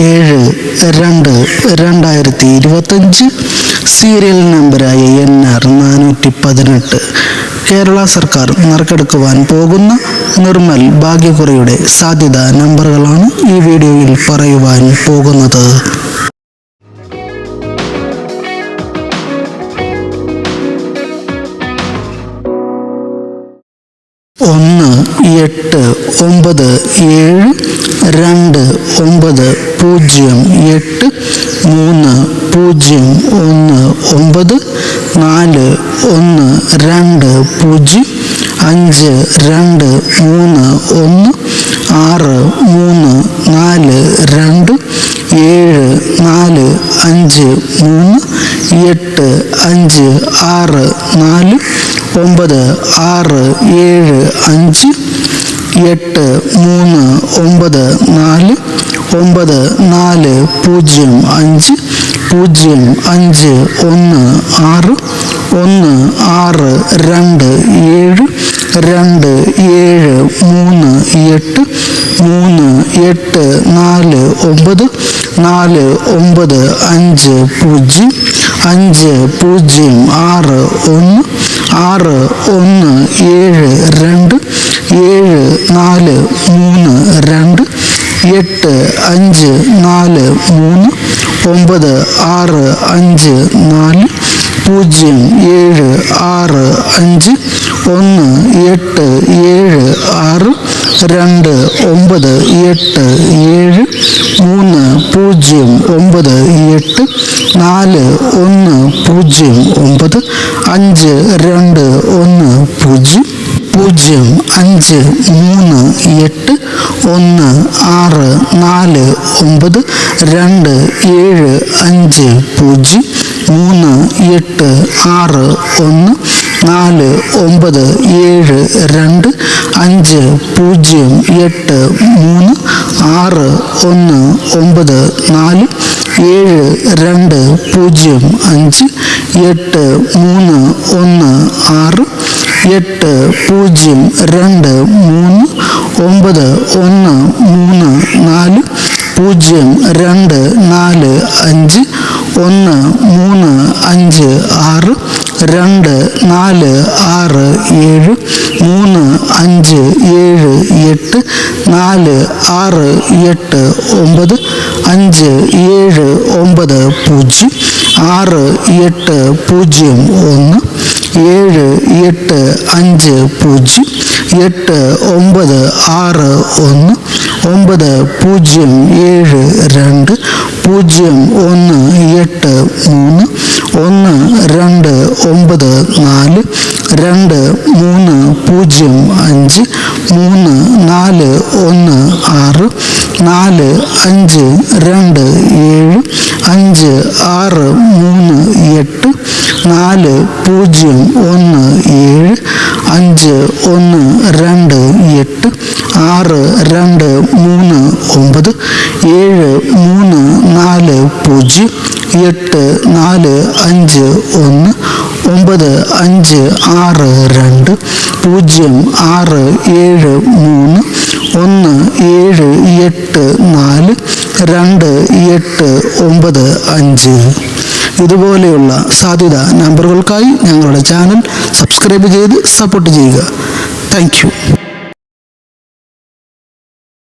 ഏഴ് രണ്ട് രണ്ടായിരത്തി ഇരുപത്തഞ്ച് സീരിയൽ നമ്പറായ എൻ ആർ നാനൂറ്റി പതിനെട്ട് കേരള സർക്കാർ നറുക്കെടുക്കുവാൻ പോകുന്ന നിർമ്മൽ ഭാഗ്യക്കുറയുടെ സാധ്യത നമ്പറുകളാണ് ഈ വീഡിയോയിൽ പറയുവാൻ പോകുന്നത്. ഒന്ന് എട്ട് ഒമ്പത് ഏഴ് രണ്ട് ഒമ്പത് പൂജ്യം എട്ട് മൂന്ന് പൂജ്യം ഒന്ന് ഒമ്പത് നാല് ഒന്ന് രണ്ട് പൂജ്യം അഞ്ച് രണ്ട് മൂന്ന് ഒന്ന് ആറ് മൂന്ന് നാല് രണ്ട് ഏഴ് നാല് അഞ്ച് മൂന്ന് എട്ട് അഞ്ച് ആറ് നാല് ഒമ്പത് ആറ് ഏഴ് അഞ്ച് എട്ട് മൂന്ന് ഒമ്പത് നാല് ഒമ്പത് നാല് പൂജ്യം അഞ്ച് പൂജ്യം അഞ്ച് ഒന്ന് ആറ് ഒന്ന് ആറ് രണ്ട് ഏഴ് രണ്ട് ഏഴ് മൂന്ന് എട്ട് മൂന്ന് എട്ട് നാല് ഒമ്പത് നാല് ഒമ്പത് അഞ്ച് പൂജ്യം അഞ്ച് പൂജ്യം ആറ് ഒന്ന് ആറ് ഒന്ന് ഏഴ് രണ്ട് ഏഴ് നാല് മൂന്ന് രണ്ട് എട്ട് അഞ്ച് നാല് മൂന്ന് ഒമ്പത് ആറ് അഞ്ച് നാല് പൂജ്യം ഏഴ് ആറ് അഞ്ച് ഒന്ന് എട്ട് ഏഴ് ആറ് രണ്ട് ഒമ്പത് എട്ട് ഏഴ് മൂന്ന് പൂജ്യം ഒമ്പത് എട്ട് നാല് ഒന്ന് പൂജ്യം ഒമ്പത് അഞ്ച് രണ്ട് ഒന്ന് പൂജ്യം. പൂജ്യം അഞ്ച് മൂന്ന് എട്ട് ഒന്ന് ആറ് നാല് ഒമ്പത് രണ്ട് ഏഴ് അഞ്ച് പൂജ്യം മൂന്ന് എട്ട് ആറ് ഒന്ന് നാല് ഒമ്പത് ഏഴ് രണ്ട് അഞ്ച് പൂജ്യം എട്ട് മൂന്ന് ആറ് ഒന്ന് ഒമ്പത് നാല് ഏഴ് രണ്ട് പൂജ്യം അഞ്ച് എട്ട് മൂന്ന് ഒന്ന് ആറ് എട്ട് പൂജ്യം രണ്ട് മൂന്ന് ഒമ്പത് ഒന്ന് മൂന്ന് നാല് പൂജ്യം രണ്ട് നാല് അഞ്ച് ഒന്ന് മൂന്ന് അഞ്ച് ആറ് രണ്ട് നാല് ആറ് ഏഴ് മൂന്ന് അഞ്ച് ഏഴ് എട്ട് നാല് ആറ് എട്ട് ഒമ്പത് അഞ്ച് ഏഴ് ഒമ്പത് പൂജ്യം ആറ് എട്ട് പൂജ്യം ഒന്ന് ഏഴ് എട്ട് അഞ്ച് പൂജ്യം എട്ട് ഒമ്പത് ആറ് ഒന്ന് ഒമ്പത് പൂജ്യം ഏഴ് രണ്ട് പൂജ്യം ഒന്ന് എട്ട് മൂന്ന് ഒന്ന് രണ്ട് ഒമ്പത് നാല് രണ്ട് മൂന്ന് പൂജ്യം അഞ്ച് മൂന്ന് നാല് ഒന്ന് ആറ് നാല് അഞ്ച് രണ്ട് ഏഴ് അഞ്ച് ആറ് മൂന്ന് എട്ട് നാല് പൂജ്യം ഒന്ന് ഏഴ് അഞ്ച് ഒന്ന് രണ്ട് എട്ട് ആറ് രണ്ട് മൂന്ന് ഒമ്പത് ഏഴ് മൂന്ന് നാല് പൂജ്യം എട്ട് നാല് അഞ്ച് ഒന്ന് ഒമ്പത് അഞ്ച് ആറ് രണ്ട് പൂജ്യം ആറ് ഏഴ് മൂന്ന് ഒന്ന് ഏഴ് എട്ട് നാല് രണ്ട് എട്ട് ഒമ്പത് അഞ്ച്. ഇതുപോലെയുള്ള സാധ്യത നമ്പറുകൾക്കായി ഞങ്ങളുടെ ചാനൽ സബ്സ്ക്രൈബ് ചെയ്ത് സപ്പോർട്ട് ചെയ്യുക. താങ്ക്